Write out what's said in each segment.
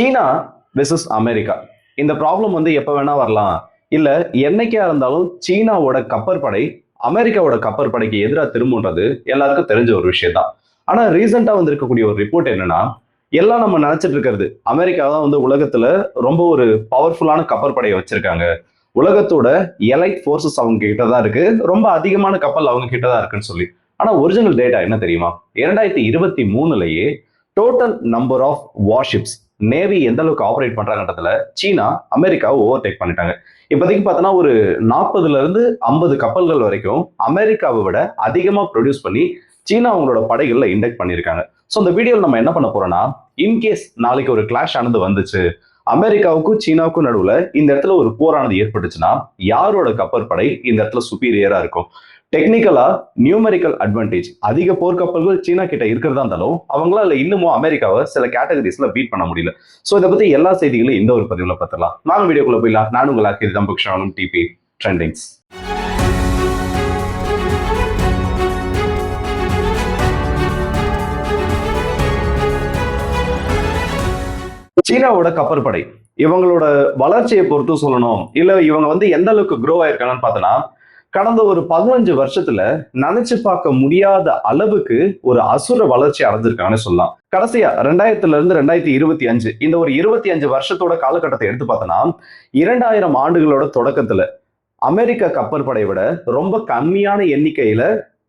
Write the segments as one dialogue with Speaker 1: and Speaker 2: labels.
Speaker 1: சீனா versus America. இந்த problem வந்து எப்போ வேணா வரலாம். இல்ல என்னைக்கா இருந்தாலும் சீனாவோட கப்பற்படை அமெரிக்காவோட கப்பற்படைக்கு எதிராக திரும்புன்றது எல்லாருக்கும் தெரிஞ்ச ஒரு விஷயம் தான் ஆனா ரீசெண்டாக வந்திருக்கக்கூடிய ஒரு ரிப்போர்ட் என்னன்னா எல்லாம் நம்ம நினைச்சிட்டு இருக்கிறது அமெரிக்கா தான் வந்து உலகத்துல ரொம்ப ஒரு பவர்ஃபுல்லான கப்பற்படையை வச்சிருக்காங்க. உலகத்தோட எலைட் ஃபோர்ஸஸ் அவங்க கிட்ட தான் இருக்கு. ரொம்ப அதிகமான கப்பல் அவங்க கிட்ட தான் இருக்குன்னு சொல்லி. ஆனால் ஒரிஜினல் டேட்டா என்ன தெரியுமா? இரண்டாயிரத்தி இருபத்தி மூணுலயே total number of warships navy எந்த அளவுக்கு ஆப்ரேட் பண்றாங்கன்றதுல சீனா அமெரிக்காவை ஓவர் டேக் பண்ணிட்டாங்க. இப்போதைக்கு பார்த்தோன்னா ஒரு நாற்பதுல இருந்து ஐம்பது கப்பல்கள் வரைக்கும் அமெரிக்காவை விட அதிகமா ப்ரொடியூஸ் பண்ணி சீனா அவங்களோட படைகளில் இண்டெக்ட் பண்ணியிருக்காங்க. ஸோ இந்த வீடியோவில் நம்ம என்ன பண்ண போறோம்னா இன்கேஸ் நாளைக்கு ஒரு கிளாஷ் ஆனது வந்துச்சு அமெரிக்காவுக்கும் சீனாவுக்கும் நடுவுல இந்த இடத்துல ஒரு போரானது ஏற்பட்டுச்சுன்னா யாரோட கப்பற்படை இந்த இடத்துல சுப்பீரியரா இருக்கும்? டெக்னிக்கலா நியூமெரிக்கல் அட்வான்டேஜ் அதிக போர்க்கப்பல்கள் சீனா கிட்ட இருக்கிறதா இருந்தாலும் அவங்களால இன்னமும் அமெரிக்காவை சில கேட்டகரிஸ்ல பீட் பண்ண முடியல. ஸோ இதை பத்தி எல்லா செய்திகளும் இந்த ஒரு பதிவுல பார்த்துலாம் நானும் வீடியோக்குள்ள போயிடலாம். நானும் உங்களுக்கு இதுதான் தம்புக்ஷானும் டிபி ட்ரெண்டிங்ஸ் சீனாவோட கப்பற்படை இவங்களோட வளர்ச்சியை பொறுத்து சொல்லணும். இல்ல இவங்க வந்து எந்த அளவுக்கு க்ரோ ஆயிருக்காங்கன்னு பார்த்தோன்னா கடந்த ஒரு பதினஞ்சு வருஷத்துல நினைச்சு பார்க்க முடியாத அளவுக்கு ஒரு அசுர வளர்ச்சி அடைஞ்சிருக்காங்கன்னு சொல்லலாம். கடைசியா ரெண்டாயிரத்துல இருந்து ரெண்டாயிரத்தி இருபத்தி அஞ்சு இந்த ஒரு இருபத்தி அஞ்சு வருஷத்தோட காலகட்டத்தை எடுத்து பார்த்தோன்னா இரண்டாயிரம் ஆண்டுகளோட தொடக்கத்துல அமெரிக்க கப்பற்படையை விட ரொம்ப கம்மியான எண்ணிக்கையில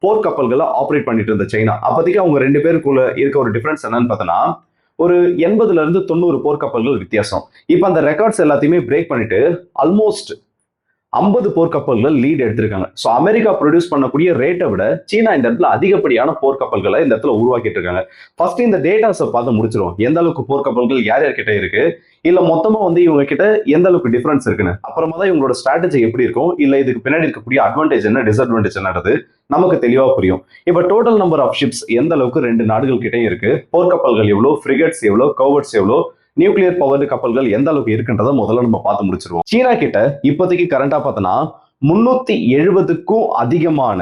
Speaker 1: போர்க்கப்பல்களை ஆப்ரேட் பண்ணிட்டு இருந்த சைனா. அப்போதைக்கு அவங்க ரெண்டு பேருக்குள்ள இருக்க ஒரு டிஃபரன்ஸ் என்னன்னு பார்த்தோன்னா ஒரு எண்பதுல இருந்து தொண்ணூறு போர்க்கப்பல்கள் வித்தியாசம். இப்போ அந்த ரெக்கார்ட்ஸ் எல்லாத்தையுமே பிரேக் பண்ணிட்டு ஆல்மோஸ்ட் ஐம்பது போர்க்கப்பல்கள் லீட் எடுத்திருக்காங்க. ஸோ அமெரிக்கா ப்ரொடியூஸ் பண்ணக்கூடிய ரேட்டை விட சீனா இந்த இடத்துல அதிகப்படியான போர்க்கப்பல்களை இந்த இடத்துல உருவாக்கிட்டு இருக்காங்க. ஃபர்ஸ்ட் இந்த டேட்டாஸை பார்த்து முடிச்சிருவோம். எந்த அளவுக்கு போர்க்கப்பல்கள் யார் யார்கிட்ட இருக்கு? இல்ல மொத்தமா வந்து இவங்க கிட்ட எந்த அளவுக்கு டிஃபரன்ஸ் இருக்குன்னு? அப்புறமா தான் இவங்களோட ஸ்ட்ராட்டஜி எப்படி இருக்கும்? இல்ல இதுக்கு பின்னாடி இருக்கக்கூடிய அட்வான்டேஜ் என்ன டிஸ்அட்வான்டேஜ் என்னது நமக்கு தெளிவா புரியும். இப்ப டோட்டல் நம்பர் ஆஃப் ஷிப்ஸ் எந்த அளவுக்கு ரெண்டு நாடுகள் கிட்டே இருக்கு? போர்க்கப்பல்கள் எவ்வளோ ஃப்ரிகட்ஸ் எவ்வளோ கவர்ட்ஸ் எவ்வளோ நியூக்ளியர் பவர் கப்பல்கள் எந்த அளவுக்கு இருக்குன்றதை முதல்ல நம்ம பார்த்து முடிச்சிருவோம். சீனா கிட்ட இப்போதைக்கு கரண்டா பார்த்தோன்னா முன்னூத்தி எழுபதுக்கும் அதிகமான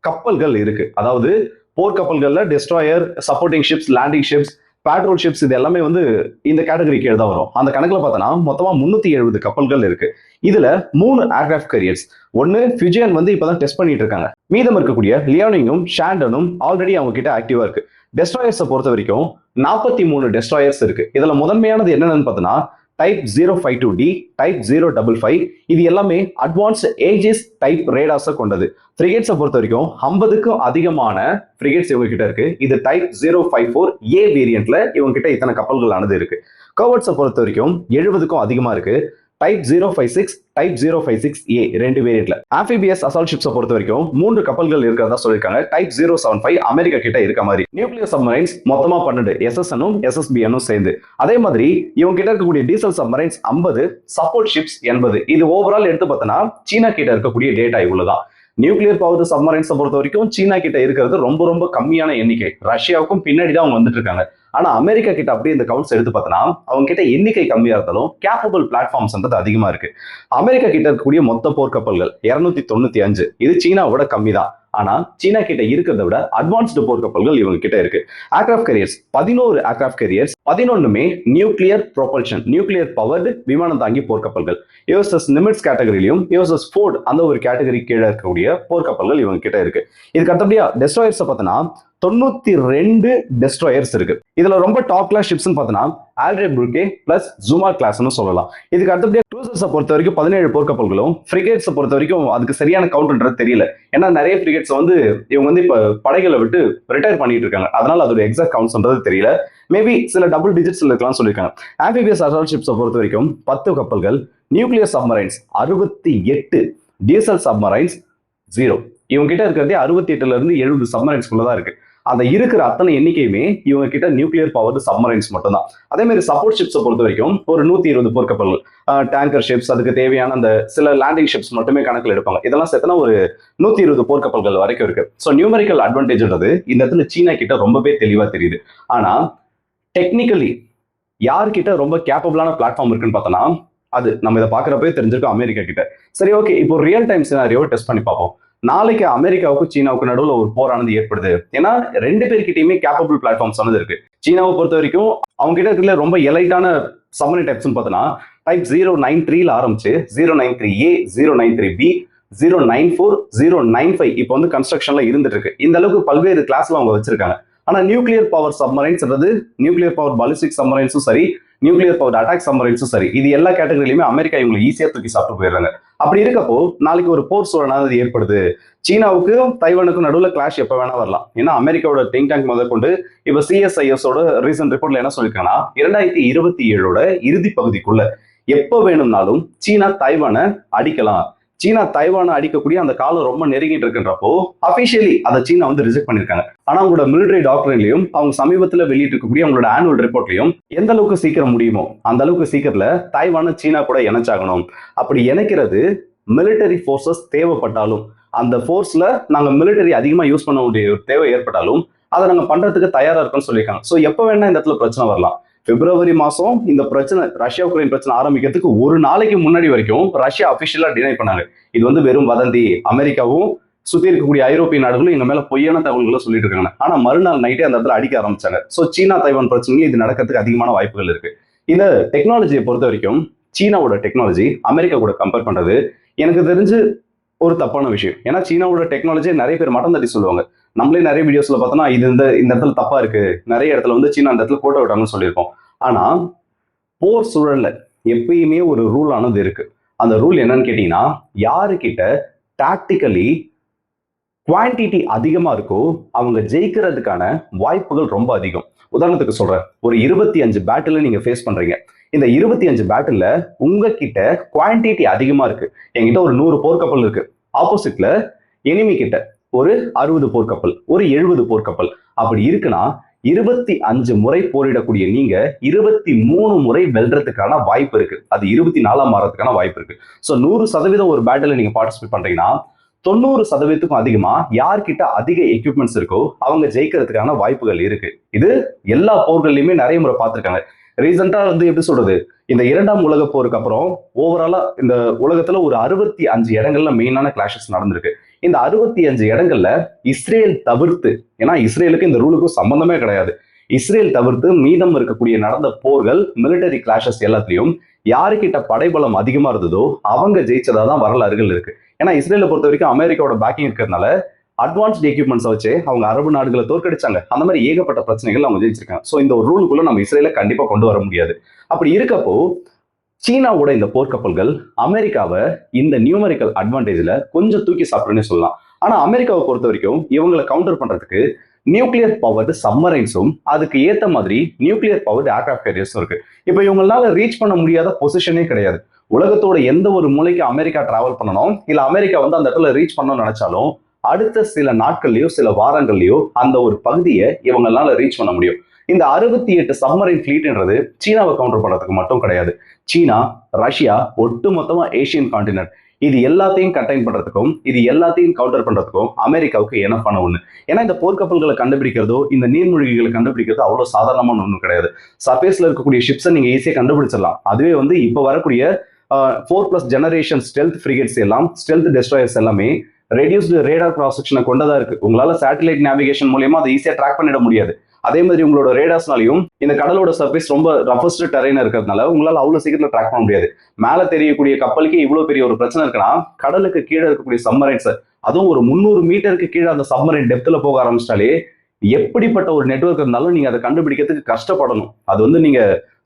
Speaker 1: கப்பல்கள் இருக்கு. அதாவது போர்க்கப்பல்கள்ல destroyer supporting ships landing ships patrol ships இது எல்லாமே வந்து இந்த கேட்டகரி கீழே தான் வரும். அந்த கணக்குல பார்த்தோன்னா மொத்தமா முன்னூத்தி எழுபது கப்பல்கள் இருக்கு. இதுல மூணு ஏர்கிராஃப்ட் கரியர்ஸ் ஒன்னு ஃபியூஜியன் வந்து இப்பதான் டெஸ்ட் பண்ணிட்டு இருக்காங்க. மீதம் இருக்கக்கூடிய லியோனிங்கும் ஷாண்டனும் ஆல்ரெடி அவங்க கிட்ட ஆக்டிவா இருக்கு. டெஸ்ட்ராயர்ஸை பொறுத்த வரைக்கும் நாற்பத்தி மூணு டெஸ்ட்ராயர்ஸ் இருக்கு. இதுல முதன்மையானது என்னென்னு பார்த்தோன்னா type zero five two D type zero double five இது எல்லாமே அட்வான்ஸ்ட் ஏஜஸ் டைப் ரேடாஸை கொண்டது. ஃப்ரிகேட்ஸை பொறுத்த வரைக்கும் ஐம்பதுக்கும் அதிகமான ஃப்ரிகேட்ஸ் இவங்க கிட்ட இருக்கு. இது type zero five four A வேரியன்ட்ல இவங்க கிட்ட இத்தனை கப்பல்களானது இருக்கு. கவர்ட்ஸை பொறுத்த வரைக்கும் எழுபதுக்கும் அதிகமா இருக்கு. Type zero five six type zero five six A ரெண்டு வேரியன்ட்ல ஆஃபிபிஎஸ் அசால்ட் ஷிப்ஸை பொறுத்த வரைக்கும் மூன்று கப்பல்கள் இருக்கிறதா சொல்லியிருக்காங்க. Type zero seven five America கிட்ட இருக்க மாதிரி. நியூக்ளியர் சப்மரைன்ஸ் மொத்தமா பன்னெண்டு. எஸ்எஸ்எனும் எஸ்எஸ்பிஎனும் சேர்ந்து. அதே மாதிரி இவங்க கிட்ட இருக்கக்கூடிய டீசல் சப்மரைன்ஸ் ஐம்பது சப்போர்ட் ஷிப்ஸ் எண்பது. இது ஓவரால் எடுத்து பார்த்தோன்னா சீனா கிட்ட இருக்கக்கூடிய டேட்டா இவ்வளவுதான். நியூக்ளியர் பவர் சப்மரைன்ஸை பொறுத்த வரைக்கும் சீனா கிட்ட இருக்கிறது ரொம்ப ரொம்ப கம்மியான எண்ணிக்கை. ரஷ்யாவுக்கும் பின்னாடி தான் அவங்க வந்துட்டு இருக்காங்க. ஆனா அமெரிக்கா கிட்ட அப்படியே இந்த கவுண்ட்ஸ் எடுத்து பார்த்தோம்னா அவங்க கிட்ட எண்ணிக்கை கம்மியா இருந்தாலும் கேப்பபிள் பிளாட்ஃபார்ம்ஸ்ன்றது அதிகமா இருக்கு. அமெரிக்கா கிட்ட இருக்கக்கூடிய மொத்த போர்க்கப்பல்கள் இருநூத்தி தொண்ணூத்தி அஞ்சு. இது சீனாவோட கம்மி தான் ஆனா சீனா கிட்ட இருக்கிறத விட அட்வான்ஸ்டு போர்க்கப்பல்கள் இவங்க கிட்ட இருக்கு. ஏர்கிராஃப்ட் கேரியர்ஸ் பதினோரு ஏர்கிராஃப்ட் கேரியர்ஸ் பதினொன்னுமே நியூக்ளியர் ப்ரொபல்ஷன் நியூக்ளியர் பவர்டு விமானம் தாங்கி போர்க்கப்பல்கள். யூஎஸ்எஸ் நிமிட்ஸ் கேட்டகரியிலும் யூஎஸ்எஸ் ஃபோர்ட் அந்த ஒரு கேட்டகரி கீழே இருக்கக்கூடிய போர்க்கப்பல்கள் இவங்க கிட்ட இருக்கு. இதுக்கு அடுத்தபடியா டெஸ்ட்ராயர்ஸை பார்த்தோன்னா தொண்ணூத்தி ரெண்டு டெஸ்ட்ராயர்ஸ் இருக்கு. இதுல ரொம்ப டாப் கிளாஸ் ஷிப்ஸ்னு பார்த்தோன்னா ஆல்ரே புர்கே பிளஸ் ஜூமா கிளாஸ்னு சொல்லலாம். இதுக்கு அடுத்தபடியா க்ரூசர்ஸை பொறுத்த வரைக்கும் பதினேழு போர்க்கப்பல்களும் ஃப்ரிகேட்ஸை பொறுத்த வரைக்கும் அதுக்கு சரியான கவுண்ட்ன்றது தெரியல. ஏன்னா நிறைய ஃப்ரிகேட்ஸ் வந்து இவங்க வந்து இப்போ படைகளை விட்டு ரிட்டையர் பண்ணிட்டு இருக்காங்க. அதனால அதோட எக்ஸாக்ட் கவுண்ட்ஸ்ன்றது தெரியல. மேபி சில டபுள் டிஜிட்ஸ்ல இருக்கலாம் சொல்லியிருக்காங்க. ஆம்பிபிஎஸ் அசால்ட் ஷிப்ஸை பொறுத்த வரைக்கும் பத்து கப்பல்கள் நியூக்ளியர் சப்மரைன்ஸ் அறுபத்தி எட்டு டீசல் சப்மரைன்ஸ் ஜீரோ இவங்க கிட்ட இருக்கிறதே அறுபத்தி எட்டுல இருந்து எழுபது சப்மரைன்ஸ்குள்ள தான் இருக்கு. அந்த இருக்கிற அத்தனை எண்ணிக்கையுமே இவங்க கிட்ட நியூக்ளியர் பவர் சப்மரைன்ஸ் மட்டும் தான் அதே மாதிரி சப்போர்ட் ஷிப்ஸை பொறுத்த வரைக்கும் ஒரு நூத்தி இருபது போர்க்கப்பல்கள் டேங்கர் ஷிப்ஸ் அதுக்கு தேவையான அந்த சில லேண்டிங் ஷிப்ஸ் மட்டுமே கணக்கில் எடுப்பாங்க. இதெல்லாம் சேர்த்தனா ஒரு நூத்தி இருபது போர்க்கப்பல்கள் வரைக்கும் இருக்கு. ஸோ நியூமரிக்கல் அட்வான்டேஜ்ன்றது இந்த இடத்துல சீனா கிட்ட ரொம்பவே தெளிவா தெரியுது. ஆனா டெக்னிக்கலி யார்கிட்ட ரொம்ப கேப்பபிளான பிளாட்ஃபார்ம் இருக்குன்னு பார்த்தோன்னா அது நம்ம இதை பார்க்குறப்பே தெரிஞ்சிருக்கோம் அமெரிக்கா கிட்ட. சரி ஓகே இப்போ ரியல் டைம் சினாரியோ டெஸ்ட் பண்ணி பார்ப்போம். நாளைக்கு அமெரிக்காவுக்கும் சீனாவுக்கு நடுவில் ஒரு போரானது ஏற்படுது. ஏன்னா ரெண்டு பேர்கிட்டயுமே கேப்பபிள் பிளாட்ஃபார்ம்ஸ் ஆனது இருக்கு. சீனாவை பொறுத்த வரைக்கும் அவங்க கிட்ட இருக்கிற ரொம்ப எலைட்டான சம்மரி டைப்ஸ்னு பார்த்தோன்னா டைப் ஜீரோ நைன் த்ரீல ஆரம்பிச்சு zero nine three A zero nine three B zero nine four zero nine five இப்போ வந்து கன்ஸ்ட்ரக்ஷன்ல இருந்துட்டு இருக்கு. இந்த அளவுக்கு பல்வேறு கிளாஸ்ல அவங்க வச்சிருக்காங்க. ஆனா நியூக்ளியர் பவர் சப்மரைன்ஸ்ன்றது நியூக்ளியர் பவர் பாலிஸ்டிக் சப்மரைன்ஸும் சரி நியூக்ளியர் பவர் அட்டாக் சப்மரைன்ஸும் சரி இது எல்லா கேட்டகரியிலுமே அமெரிக்கா இவங்களை ஈஸியாக தூக்கி சாப்பிட்டு போயிடுறாங்க. அப்படி இருக்கப்போ நாளைக்கு ஒரு போர் சூழலானது ஏற்படுது. சீனாவுக்கும் தைவானுக்கும் நடுவில் கிளாஷ் எப்போ வேணா வரலாம். ஏன்னா அமெரிக்காவோட திங்க் டேங்க் முதல் கொண்டு இப்போ சிஎஸ்ஐஎஸோட ரீசன்ட் ரிப்போர்ட்ல என்ன சொல்லியிருக்காங்கன்னா இரண்டாயிரத்தி இருபத்தி ஏழோட இறுதி பகுதிக்குள்ள எப்போ வேணும்னாலும் சீனா தைவானை அடிக்கலாம். சீனா தைவானை அடிக்கக்கூடிய அந்த காலம் ரொம்ப நெருங்கிட்டு இருக்குன்றப்போ அபிஷியலி அதை சீனா வந்து ரிஜெக்ட் பண்ணிருக்காங்க ஆனா அவங்களோட மிலிட்டரி டாக்டர்லயும் அவங்க சமீபத்துல வெளியிட்டு இருக்கக்கூடிய அவங்களோட ஆனுவல் ரிப்போர்ட்லயும் எந்த அளவுக்கு சீக்கிரம் முடியுமோ அந்த அளவுக்கு சீக்கிரத்துல தைவானை சீனா கூட இணைச்சாகணும். அப்படி இணைக்கிறது மிலிட்டரி ஃபோர்ஸஸ் தேவைப்பட்டாலும் அந்த ஃபோர்ஸ்ல நாங்க மிலிட்டரி அதிகமா யூஸ் பண்ண வேண்டிய ஒரு தேவை ஏற்பட்டாலும் அதை நாங்க பண்றதுக்கு தயாரா இருக்கோம்னு சொல்லியிருக்காங்க. ஸோ எப்போ வேணா இந்த இடத்துல பிரச்சனை வரலாம். பிப்ரவரி மாதம் இந்த பிரச்சனை ரஷ்யா உக்ரைன் பிரச்சனை ஆரம்பிக்கிறதுக்கு ஒரு நாளைக்கு முன்னாடி வரைக்கும் ரஷ்யா அபிஷியலா டினை பண்ணாங்க. இது வந்து வெறும் வதந்தி. அமெரிக்காவும் சுற்றி இருக்கக்கூடிய ஐரோப்பிய நாடுகளும் எங்கள் மேலே பொய்யான தகவல்களை சொல்லிட்டு இருக்காங்க. ஆனால் மறுநாள் நைட்டே அந்த இடத்துல அடிக்க ஆரம்பிச்சாங்க. ஸோ சீனா தைவான் பிரச்சனையும் இது நடக்கிறதுக்கு அதிகமான வாய்ப்புகள் இருக்கு. இந்த டெக்னாலஜியை பொறுத்த வரைக்கும் சீனாவோட டெக்னாலஜி அமெரிக்கா கூட கம்பேர் பண்ணுறது எனக்கு தெரிஞ்சு ஒரு தப்பான விஷயம். ஏன்னா சீனாவோட டெக்னாலஜி நிறைய பேர் மட்டம் தட்டி சொல்லுவாங்க. நம்மளே நிறைய வீடியோஸ்ல பார்த்தோம்னா இது இந்த இந்த இடத்துல தப்பா இருக்கு. நிறைய இடத்துல வந்து சீனா அந்த இடத்துல கோட்டை விட்டாங்கன்னு சொல்லியிருக்கோம். ஆனா போர் சூழல்ல எப்பயுமே ஒரு ரூல் ஆனது இருக்கு. அந்த ரூல் என்னன்னு கேட்டீங்கன்னா யாருக்கிட்ட டாக்டிக்கலி குவான்டிட்டி அதிகமா இருக்கோ அவங்க ஜெயிக்கிறதுக்கான வாய்ப்புகள் ரொம்ப அதிகம். உதாரணத்துக்கு சொல்றேன். ஒரு இருபத்தி அஞ்சு பேட்டில் நீங்க ஃபேஸ் பண்றீங்க. இந்த இருபத்தி அஞ்சு பேட்டில் உங்ககிட்ட குவான்டிட்டி அதிகமா இருக்கு. என்கிட்ட ஒரு நூறு போர்க்கப்பல் இருக்கு. ஆப்போசிட்ல எனிமி கிட்ட ஒரு அறுபது போர்க்கப்பல் ஒரு எழுபது போர்க்கப்பல் அப்படி இருக்குன்னா இருபத்தி அஞ்சு முறை போரிடக்கூடிய நீங்க இருபத்தி மூணு முறை வெல்றதுக்கான வாய்ப்பு இருக்கு. அது இருபத்தி நாலாம் மாறதுக்கான வாய்ப்பு இருக்கு. ஸோ நூறு சதவீதம் ஒரு பேட்டில் நீங்க பார்ட்டிசிபேட் பண்றீங்கன்னா தொண்ணூறு சதவீதத்துக்கும் அதிகமா யார்கிட்ட அதிக எக்யூப்மெண்ட்ஸ் இருக்கோ அவங்க ஜெயிக்கிறதுக்கான வாய்ப்புகள் இருக்கு. இது எல்லா போர்கள்லயுமே நிறைய முறை பார்த்திருக்காங்க. ரீசெண்டா வந்து எப்படி சொல்றது? இந்த இரண்டாம் உலக போருக்கு அப்புறம் ஓவராலா இந்த உலகத்துல ஒரு அறுபத்தி அஞ்சு இடங்கள்ல மெயினான கிளாஷஸ் நடந்திருக்கு. இந்த அறுபத்தி அஞ்சு இடங்கள்ல இஸ்ரேல் தவிர்த்து ஏன்னா இஸ்ரேலுக்கு இந்த ரூலுக்கும் சம்பந்தமே கிடையாது. இஸ்ரேல் தவிர்த்து மீதம் இருக்கக்கூடிய நடந்த போர்கள் மிலிட்டரி கிளாஷஸ் எல்லாத்துலயும் யாருக்கிட்ட படைபலம் அதிகமா இருந்ததோ அவங்க ஜெயிச்சதா தான் வரலாறுகள் இருக்கு. ஏன்னா இஸ்ரேலை பொறுத்த வரைக்கும் அமெரிக்காவோட பேக்கிங் இருக்கிறதுனால அட்வான்ஸ்ட் எக்யூப்மெண்ட்ஸை வச்சு அவங்க அரபு நாடுகளை தோற்கடிச்சாங்க. அந்த மாதிரி ஏகப்பட்ட பிரச்சனைகள் அவங்க ஜெயிச்சிருக்காங்க. ஸோ இந்த ஒரு ரூலுக்குள்ள நம்ம இஸ்ரேல கண்டிப்பா கொண்டு வர முடியாது. அப்படி இருக்கப்போ சீனாவோட இந்த போர்க்கப்பல்கள் அமெரிக்காவை இந்த நியூமரிக்கல் அட்வான்டேஜ்ல கொஞ்சம் தூக்கி சாப்பிட்றேன்னு சொல்லலாம். ஆனா அமெரிக்காவை பொறுத்த வரைக்கும் இவங்களை கவுண்டர் பண்றதுக்கு நியூக்ளியர் பவர்டு சம்மரைன்ஸும் அதுக்கு ஏத்த மாதிரி நியூக்ளியர் பவர்டு ஏர்க்ராஃப்ட் கேரியர்ஸும் இருக்கு. இப்போ இவங்களால ரீச் பண்ண முடியாத பொசிஷனே கிடையாது. உலகத்தோட எந்த ஒரு மூலைக்கு அமெரிக்கா டிராவல் பண்ணணும் இல்ல அமெரிக்கா வந்து அந்த இடத்துல ரீச் பண்ணணும்னு நினைச்சாலும் அடுத்த சில நாட்கள்லயோ சில வாரங்கள்லயோ அந்த ஒரு பகுதியை இவங்களால ரீச் பண்ண முடியும். இந்த அறுபத்தி எட்டு சப்மரைன் ஃபிளீட்ன்றது சீனாவை கவுண்டர் பண்றதுக்கு மட்டும் கிடையாது. சீனா ரஷ்யா ஒட்டுமொத்தமா ஏஷியன் காண்டினென்ட் இது எல்லாத்தையும் கண்டெயின் பண்றதுக்கும் இது எல்லாத்தையும் கவுண்டர் பண்றதுக்கும் அமெரிக்காவுக்கு என்ன பண்ண ஒண்ணு? ஏன்னா இந்த போர்க்கப்பல்களை கண்டுபிடிக்கிறதோ இந்த நீர்மூழ்கிகளை கண்டுபிடிக்கிறதோ அவ்வளவு சாதாரணமான ஒன்றும் கிடையாது. சர்ஃபேஸ்ல இருக்கக்கூடிய ஷிப்ஸை நீங்க ஈஸியாக கண்டுபிடிச்சிடலாம். அதுவே வந்து இப்போ வரக்கூடிய four plus generation stealth frigates எல்லாம் ஸ்டெல்த் டெஸ்ட்ராயர்ஸ் எல்லாமே ரெடியூஸ்டு ரேடார் கிராஸ் செக்ஷனை கொண்டதா இருக்கு. உங்களால சேட்டலைட் நேவிகேஷன் மூலியமா அதை ஈஸியாக ட்ராக் பண்ணிட முடியாது. அதே மாதிரி உங்களோட ரேடார்ஸ்னாலையும் இந்த கடலோட சர்ஃபேஸ் ரொம்ப ரஃபஸ்ட் டெரைன் இருக்கிறதுனால உங்களால் அவ்வளோ சீக்கிரத்தில் ட்ராக் பண்ண முடியாது. மேலே தெரியக்கூடிய கப்பலுக்கு இவ்வளோ பெரிய ஒரு பிரச்சனை இருக்குன்னா கடலுக்கு கீழே இருக்கக்கூடிய சம்மரைன்ஸ் அதுவும் ஒரு முந்நூறு மீட்டருக்கு கீழே அந்த சம்மரைன் டெப்த்தில் போக ஆரம்பிச்சிட்டாலே எப்படிப்பட்ட ஒரு நெட்ஒர்க் இருந்தாலும் நீங்க அதை கண்டுபிடிக்கிறதுக்கு கஷ்டப்படணும். அது வந்து நீங்க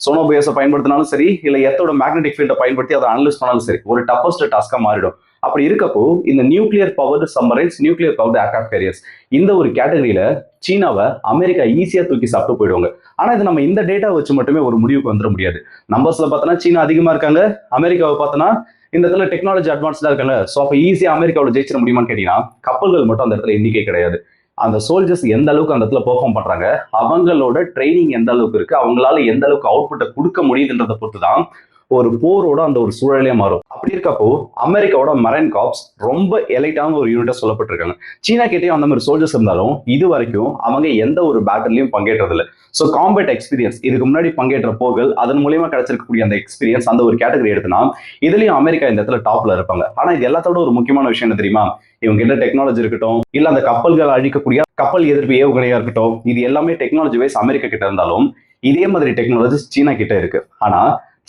Speaker 1: சோனோபேஸை பயன்படுத்தினாலும் சரி இல்ல எத்தோட மேக்னெட்டிக் ஃபீல்டை பயன்படுத்தி அதை அனலிஸ்ட் பண்ணாலும் சரி ஒரு டஃபஸ்ட் டாஸ்கா மாறிடும். அப்படி இருக்கப்போ இந்த nuclear powered submarines nuclear powered aircraft carriers இந்த ஒரு கேட்டகரியில சீனாவை அமெரிக்கா ஈஸியா தூக்கி சாப்பிட்டு போயிடுவாங்க. ஆனா இது நம்ம இந்த டேட்டா வச்சு மட்டுமே ஒரு முடிவுக்கு வந்துட முடியாது. நம்பர்ஸ்ல பார்த்தோன்னா சீனா அதிகமா இருக்காங்க. அமெரிக்காவை பார்த்தோன்னா இந்த இடத்துல டெக்னாலஜி அட்வான்ஸ்டா இருக்காங்க. ஸோ அப்போ ஈஸியா அமெரிக்காவோட ஜெயிச்சிட முடியுமான்னு கேட்டீங்கன்னா கப்பல்கள் மட்டும் அந்த இடத்துல எண்ணிக்கை கிடையாது. அந்த சோல்ஜர்ஸ் எந்த அளவுக்கு அந்த இடத்துல பெர்ஃபார்ம் பண்றாங்க? அவங்களோட ட்ரைனிங் எந்த அளவுக்கு இருக்கு? அவங்களால எந்த அளவுக்கு அவுட்புட்டை கொடுக்க முடியுதுன்றதை பொறுத்து தான் ஒரு போரோட அந்த ஒரு சூழலே மாறும். அப்படி இருக்கப்போ அமெரிக்காவோட மரைன் காப்ஸ் ரொம்ப எலைட்டான ஒரு யூனிட்டா சொல்லப்பட்டிருக்காங்க. சீனா கிட்டேயும் அந்த மாதிரி சோல்ஜர்ஸ் இருந்தாலும் இது வரைக்கும் அவங்க எந்த ஒரு பேட்டர்லயும் பங்கேற்றதில்லை. ஸோ காம்பேட் எக்ஸ்பீரியன்ஸ் இதுக்கு முன்னாடி பங்கேற்ற போர்கள் அதன் மூலியமா கிடைச்சிருக்கக்கூடிய அந்த எக்ஸ்பீரியன்ஸ் அந்த ஒரு கேட்டகரி எடுத்துனா இதுலயும் அமெரிக்கா இந்த இடத்துல டாப்ல இருப்பாங்க. ஆனா இது எல்லாத்தோட ஒரு முக்கியமான விஷயம் என்ன தெரியுமா? இவங்க என்ன டெக்னாலஜி இருக்கட்டும் இல்ல அந்த கப்பல்கள் அழிக்கக்கூடிய கப்பல் எதிர்ப்பு ஏவுகணையா இருக்கட்டும் இது எல்லாமே டெக்னாலஜி வைஸ் அமெரிக்கா கிட்ட இருந்தாலும் இதே மாதிரி டெக்னாலஜிஸ் சீனா கிட்ட இருக்கு. ஆனா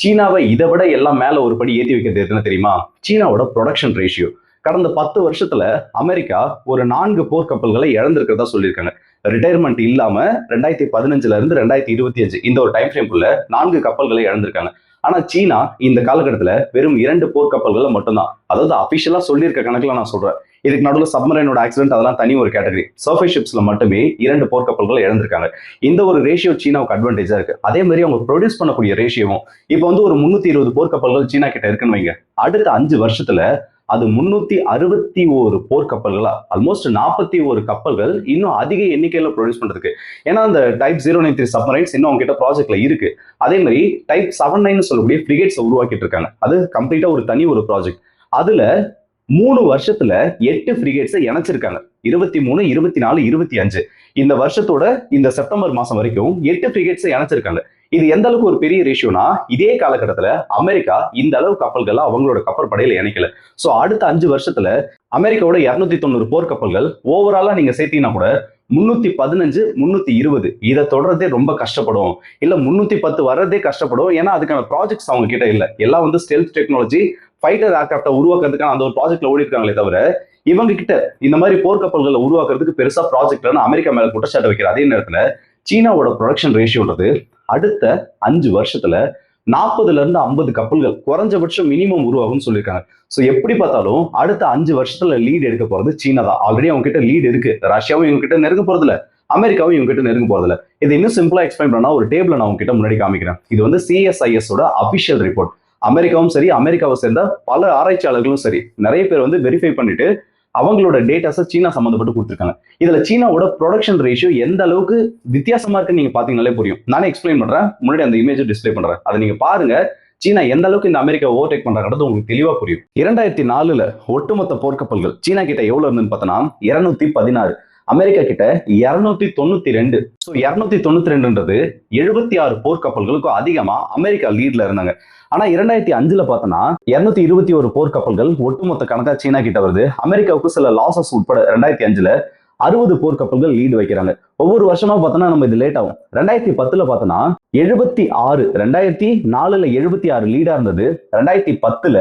Speaker 1: சீனாவை இதை விட எல்லாம் மேல ஒரு படி ஏற்றி வைக்கிறது எதுன்னு தெரியுமா? சீனாவோட ப்ரொடக்ஷன் ரேஷியோ கடந்த பத்து வருஷத்துல அமெரிக்கா ஒரு நான்கு போர்க்கப்பல்களை இழந்திருக்கிறதா சொல்லியிருக்காங்க. ரிட்டையர்மெண்ட் இல்லாம ரெண்டாயிரத்தி பதினஞ்சுல இருந்து ரெண்டாயிரத்தி இருபத்தி அஞ்சு இந்த ஒரு டைம் ஃப்ரேம்குள்ள நான்கு கப்பல்களை இழந்திருக்காங்க. ஆனா சீனா இந்த காலகட்டத்துல வெறும் இரண்டு போர்க்கப்பல்களை மட்டும்தான். அதாவது அபிஷியலா சொல்லியிருக்க கணக்குல நான் சொல்றேன். இதுக்கு நடுவில் சப்மரைனோட ஆக்சிடென்ட் அதெல்லாம் தனி ஒரு கேட்டகரி சர்ஃபேஸ் ஷிப்ஸ்ல மட்டுமே இரண்டு போர்க்கப்பல்கள் இழந்திருக்காங்க. இந்த ஒரு ரேஷியோ சீனாவுக்கு அட்வான்டேஜா இருக்கு. அதே மாதிரி அவங்க ப்ரொடியூஸ் பண்ணக்கூடிய ரேஷியோவும் இப்போ வந்து ஒரு முன்னூத்தி இருபது போர்க்கப்பல்கள் சீனா கிட்ட இருக்குன்னு வைங்க. அடுத்த அஞ்சு வருஷத்துல அது முன்னூத்தி அறுபத்தி ஒரு போர்க்கப்பல்களா? ஆல்மோஸ்ட் நாற்பத்தி ஒரு கப்பல்கள் இன்னும் அதிக எண்ணிக்கையில ப்ரொடியூஸ் பண்றதுக்கு. ஏன்னா அந்த type zero nine three submarines இன்னும் அவங்க கிட்ட ப்ராஜெக்ட்ல இருக்கு. அதே மாதிரி டைப் செவன் நைன் சொல்லக்கூடிய ஃப்ரிகேட்ஸ் உருவாக்கிட்டு இருக்காங்க. அது கம்ப்ளீட்டா ஒரு தனி ஒரு ப்ராஜெக்ட் அதுல மூணு வருஷத்துல எட்டு ஃப்ரிகேட்ஸை இணைச்சிருக்காங்க. இருபத்தி மூணு இருபத்தி நாலு இருபத்தி அஞ்சு. இந்த வருஷத்தோட இந்த செப்டம்பர் மாசம் வரைக்கும் எட்டு ஃப்ரிகேட்ஸை இணைச்சிருக்காங்க. இது எந்த அளவுக்கு ஒரு பெரிய ரேஷியோனா இதே காலகட்டத்துல அமெரிக்கா இந்த அளவு கப்பல்கள் அவங்களோட கப்பற்படையில இணைக்கல. ஸோ அடுத்த அஞ்சு வருஷத்துல அமெரிக்காவோட இரநூத்தி தொண்ணூறு போர்க்கப்பல்கள் ஓவராலா நீங்க சேர்த்தீங்கன்னா கூட முன்னூத்தி பதினஞ்சு முன்னூத்தி இருபது. இதை தொடர்றதே ரொம்ப கஷ்டப்படும் இல்ல முன்னூத்தி பத்து வர்றதே கஷ்டப்படும் ஏன்னா அதுக்கான ப்ராஜெக்ட்ஸ் அவங்க கிட்ட இல்ல. எல்லாம் வந்து ஸ்டெல்த் டெக்னாலஜி ஃபைட்டர் ஏர்கிராஃப்டை உருவாக்குறதுக்கான அந்த ஒரு ப்ராஜெக்ட்ல ஓடி இருக்காங்களே தவிர இவங்க கிட்ட இந்த மாதிரி போர்க்கப்பல்களை உருவாக்குறதுக்கு பெருசா ப்ராஜெக்ட்லன்னு அமெரிக்கா மேல குற்றச்சாட்டு வைக்கிற அதே நேரத்துல சீனாவோட ப்ரொடக்ஷன் ரேஷியோன்றது அடுத்த அஞ்சு வருஷத்துல நாற்பதுல இருந்து ஐம்பது கப்பல்கள் குறைஞ்சபட்சம் மினிமம் உருவாகும்னு சொல்லியிருக்காங்க. ஸோ எப்படி பார்த்தாலும் அடுத்த அஞ்சு வருஷத்துல லீட் எடுக்க போறது சீனா தான். ஆல்ரெடி அவங்க கிட்ட லீட் இருக்கு. ரஷ்யாவும் இவங்க கிட்ட நெருங்க போறது இல்ல அமெரிக்காவும் இவங்க கிட்ட நெருங்க போறது இல்ல இது இன்னும் சிம்பிளா எக்ஸ்பிளைன் பண்ணா ஒரு டேபிள் நான் உங்ககிட்ட முன்னாடி காமிக்கிறேன். இது வந்து சிஎஸ்ஐஎஸ் ஓட அபிஷியல் ரிப்போர்ட் அமெரிக்காவும் சரி அமெரிக்காவை சேர்ந்த பல ஆராய்ச்சியாளர்களும் சரி நிறைய பேர் வந்து வெரிஃபை பண்ணிட்டு அவங்களோட டேட்டாஸை சீனா சம்மந்தப்பட்டு கொடுத்துருக்காங்க. இதுல சீனாவோட ப்ரொடக்ஷன் ரேஷியோ எந்த அளவுக்கு வித்தியாசமா இருக்குன்னு நீங்க பாத்தீங்கன்னாலே புரியும். நானே எக்ஸ்பிளைன் பண்றேன். முன்னாடி அந்த இமேஜை டிஸ்பிளே பண்றேன். அதை நீங்க பாருங்க. சீனா எந்த அளவுக்கு இந்த அமெரிக்கா ஓவர்டேக் பண்றாங்கிறது உங்களுக்கு தெளிவா புரியும். இரண்டாயிரத்தி நாலுல ஒட்டுமொத்த போர்க்கப்பல்கள் சீனா கிட்ட எவ்வளவு இருந்துன்னு பார்த்தோன்னா இருநூத்தி பதினாறு. அமெரிக்கா கிட்ட இருநூத்தி தொண்ணூத்தி ரெண்டு. ஸோ இருநூத்தி தொண்ணூத்தி ரெண்டுன்றது எழுபத்தி ஆறு போர்க்கப்பல்களுக்கும் அதிகமா அமெரிக்கா லீட்ல இருந்தாங்க. ஆனா இரண்டாயிரத்தி அஞ்சுல பார்த்தோம்னா இருநூத்தி இருபத்தி ஒரு போர்க்கப்பல்கள் ஒட்டுமொத்த கணக்கா சீனா கிட்ட வருது. அமெரிக்காவுக்கு சில லாசஸ் உட்பட ரெண்டாயிரத்தி அஞ்சுல அறுபது போர்க்கப்பல்கள் லீடு வைக்கிறாங்க. ஒவ்வொரு வருஷமா பார்த்தோம்னா நம்ம இது லேட் ஆகும். ரெண்டாயிரத்தி பத்துல பார்த்தோம்னா எழுபத்தி ஆறு ரெண்டாயிரத்தி நாலுல எழுபத்தி ஆறு லீடா இருந்தது. ரெண்டாயிரத்தி பத்துல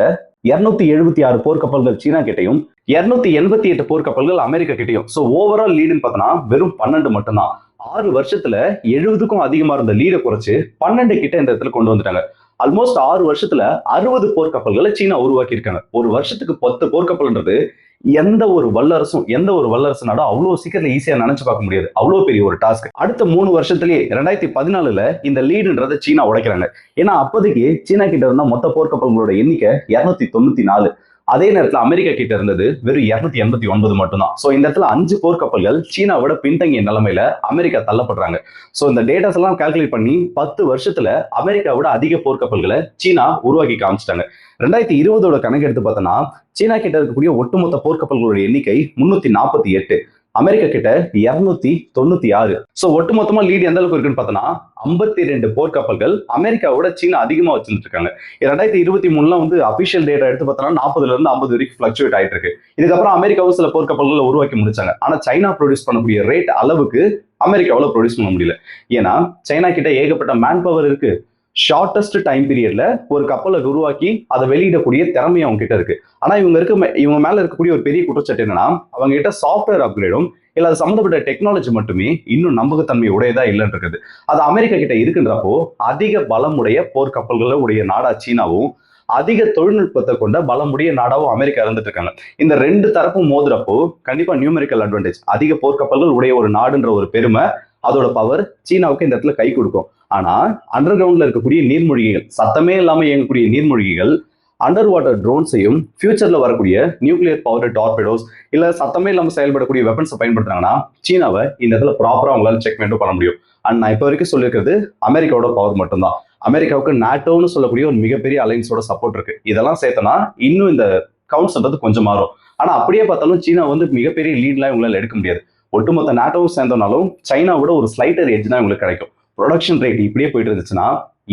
Speaker 1: இருநூத்தி எழுபத்தி ஆறு போர்க்கப்பல்கள் சீனா கிட்டையும் இருநூத்தி எண்பத்தி எட்டு போர்க்கப்பல்கள் அமெரிக்கா கிட்டையும். ஸோ ஓவரால் லீடுன்னு பார்த்தோம்னா வெறும் பன்னெண்டு மட்டும்தான். ஆறு வருஷத்துல எழுபதுக்கும் அதிகமா இருந்த லீடை குறைச்சு பன்னெண்டு கிட்ட இந்த இடத்துல கொண்டு வந்துட்டாங்க. ஆல்மோஸ்ட் ஆறு வருஷத்துல அறுபது போர்க்கப்பல்களை சீனா உருவாக்கி இருக்காங்க ஒரு வருஷத்துக்கு பத்து போர்க்கப்பல்ன்றது எந்த ஒரு வல்லரசும் எந்த ஒரு வல்லரசு நாடும் அவ்வளவு சீக்கிரத்துல ஈஸியா நினைச்சு பார்க்க முடியாது. அவ்வளவு பெரிய ஒரு டாஸ்க் அடுத்த மூணு வருஷத்துலயே ரெண்டாயிரத்தி பதினாலுல இந்த லீடுன்றதை சீனா உடைக்கிறாங்க. ஏன்னா அப்போதைக்கு சீனா கிட்ட இருந்த மொத்த போர்க்கப்பல்களோட எண்ணிக்கை இருநூத்தி தொண்ணூத்தி நாலு. அதே நேரத்தில் அமெரிக்கா கிட்ட இருந்தது வெறும் இருநூத்தி எண்பத்தி ஒன்பது மட்டும்தான். ஸோ இந்த இடத்துல அஞ்சு போர்க்கப்பல்கள் சீனாவோட பின்தங்கிய நிலைமையில அமெரிக்கா தள்ளப்படுறாங்க. ஸோ இந்த டேட்டாஸ் எல்லாம் கால்குலேட் பண்ணி பத்து வருஷத்துல அமெரிக்காவோட அதிக போர்க்கப்பல்களை சீனா உருவாக்கி காமிச்சிட்டாங்க. ரெண்டாயிரத்தி இருபதோட கணக்கு எடுத்து பார்த்தோம்னா சீனா கிட்ட இருக்கக்கூடிய ஒட்டுமொத்த போர்க்கப்பல்களோட எண்ணிக்கை முன்னூத்தி நாற்பத்தி எட்டு. அமெரிக்கா கிட்ட இருநூத்தி தொண்ணூத்தி ஆறு. சோ ஒட்டுமொத்தமா லீடு எந்த அளவுக்கு இருக்குன்னு பார்த்தோம்னா ஐம்பத்தி ரெண்டு போர்க்கப்பல்கள் அமெரிக்காவோட சீனா அதிகமா வச்சுட்டு இருக்காங்க. ரெண்டாயிரத்தி இருபத்தி மூணுல வந்து அபிஷியல் டேட்டா எடுத்து பார்த்தோம்னா நாற்பதுல இருந்து ஐம்பது வரைக்கும் ஃபிளக்சுவேட் ஆயிட்டு இருக்கு. இதுக்கப்புறம் அமெரிக்காவும் சில போர்க்கப்பல்களை உருவாக்கி முடிச்சாங்க. ஆனா சைனா ப்ரொடியூஸ் பண்ணக்கூடிய ரேட் அளவுக்கு அமெரிக்காவில் ப்ரொடியூஸ் பண்ண முடியல. ஏன்னா சைனா கிட்ட ஏகப்பட்ட மேன் பவர் இருக்கு. ஷார்டஸ்ட் டைம் பீரியட்ல ஒரு கப்பலை உருவாக்கி அதை வெளியிடக்கூடிய திறமை அவங்க கிட்ட இருக்கு. ஆனா இவங்க இருக்க இவங்க மேல இருக்கக்கூடிய ஒரு பெரிய குற்றச்சாட்டு என்னன்னா அவங்க கிட்ட சாஃப்ட்வேர் அப்கிரேடும் இல்ல அது சம்மந்தப்பட்ட டெக்னாலஜி மட்டுமே இன்னும் நம்பகத்தன்மை உடையதா இல்லைன்னு இருக்குது. அது அமெரிக்கா கிட்ட இருக்குன்றப்போ அதிக பலமுடைய போர்க்கப்பல்களை உடைய நாடா சீனாவும் அதிக தொழில்நுட்பத்தை கொண்ட பலமுடைய நாடாவும் அமெரிக்கா இருந்துட்டு இருக்காங்க. இந்த ரெண்டு தரப்பும் மோதுறப்போ கண்டிப்பா நியூமெரிக்கல் அட்வான்டேஜ் அதிக போர்க்கப்பல்கள் உடைய ஒரு நாடுன்ற ஒரு பெருமை அதோட பவர் சீனாவுக்கு இந்த இடத்துல கை கொடுக்கும். ஆனா அண்டர் கிரவுண்ட்ல இருக்கக்கூடிய நீர்மூழ்கிகள் சத்தமே இல்லாம இயங்கக்கூடிய நீர்மூழ்கிகள் அண்டர் வாட்டர் ட்ரோன்ஸையும் ஃபியூச்சர்ல வரக்கூடிய நியூக்ளியர் பவர் டார்பெடோஸ் இல்ல சத்தமே இல்லாம செயல்படக்கூடிய வெப்பன்ஸை பயன்படுத்துறாங்கன்னா சீனாவை இந்த இடத்துல ப்ராப்பரா அவங்களால செக் பண்ண பண்ண முடியும். அண்ட் நான் இப்போ வரைக்கும் சொல்லியிருக்கிறது அமெரிக்காவோட பவர் மட்டும்தான். அமெரிக்காவுக்கு நாட்டோன்னு சொல்லக்கூடிய ஒரு மிகப்பெரிய அலைன்ஸோட சப்போர்ட் இருக்கு. இதெல்லாம் சேர்த்தனா இன்னும் இந்த கவுண்ட்ஸ்ன்றது கொஞ்சம் மாறும். ஆனா அப்படியே பார்த்தாலும் சீனா வந்து மிகப்பெரிய லீட்லாம் இவங்களால எடுக்க முடியாது. ஒட்டுமொத்த நாட்டோவும் சேர்ந்தோம்னாலும் சைனாவோட ஒரு ஸ்லைட்டர் எட்ஜ் தான் உங்களுக்கு கிடைக்கும். ப்ரொடக்ஷன் ரேட் இப்படியே போயிட்டு இருந்துச்சுன்னா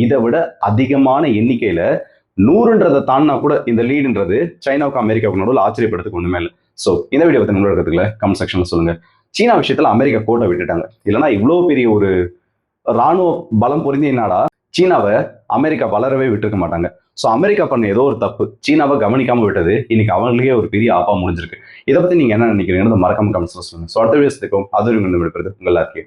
Speaker 1: இதை விட அதிகமான எண்ணிக்கையில நூறுன்றதை தாண்டினா கூட இந்த லீடுன்றது சைனாவுக்கு அமெரிக்காவுக்கு நடுவில் ஆச்சரியப்படுறதுக்கு ஒண்ணுமே இல்லை. ஸோ இந்த வீடியோ பற்றி உங்களோட கருத்துக்களை கமெண்ட் செக்ஷன்ல சொல்லுங்க. சீனா விஷயத்துல அமெரிக்கா கோட்டை விட்டுட்டாங்க. இல்லைன்னா இவ்வளோ பெரிய ஒரு ராணுவ பலம் பொருந்திய நாடா சீனாவை அமெரிக்கா வளரவே விட்டுருக்க மாட்டாங்க. ஸோ அமெரிக்கா பண்ண ஏதோ ஒரு தப்பு. சீனாவை கவனிக்காம விட்டது. இன்னைக்கு அவங்களுக்கே ஒரு பெரிய ஆப்பா முடிஞ்சிருக்கு. இதை பத்தி நீங்க என்ன நினைக்கிறீங்கன்னு மறக்காம கமெண்ட்ஸ் சொல்லுங்க. ஸோ அடுத்த வீடியோஸ் இருக்கும் அது விடுபடுறது உங்களா இருக்கு